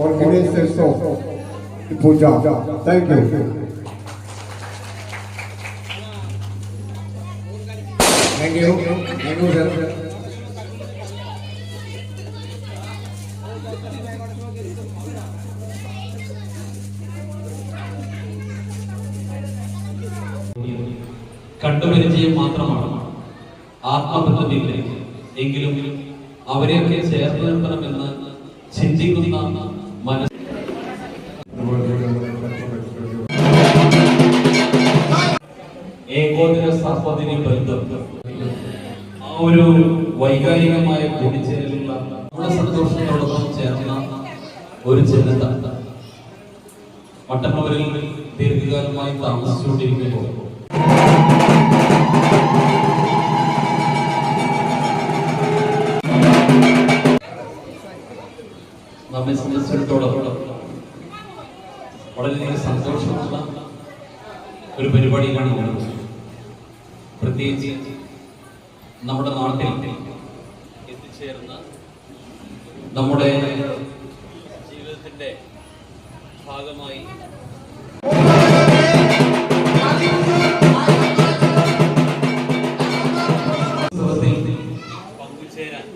organizers of the puja thank you thank you thank you sir കണ്ടുപരിചയം മാത്രമാണ് ആത്മബന്ധമില്ല? എങ്കിലും അവരെയൊക്കെ ചേർത്ത് നിർത്തണമെന്ന് ചിന്തിക്കുന്ന ഏകോദര സഹോദരി ബന്ധം. ആ ഒരു വൈകാരികമായ കൂടിച്ചേരലുള്ള നമ്മുടെ സന്തോഷത്തോടൊപ്പം ചേർന്ന ഒരു ചിന്ത മട്ടന്നൂരിൽ ദീർഘകാലമായി താമസിച്ചുകൊണ്ടിരിക്കുമ്പോൾ നമ്മെ സംബന്ധിച്ചിടത്തോളം വളരെയധികം സന്തോഷമുള്ള ഒരു പരിപാടിയാണ് ഉള്ളത് പ്രത്യേകിച്ച് നമ്മുടെ നാട്ടിൽ എത്തിച്ചേർന്ന നമ്മുടെ ജീവിതത്തിന്റെ ഭാഗമായി പങ്കുചേരാൻ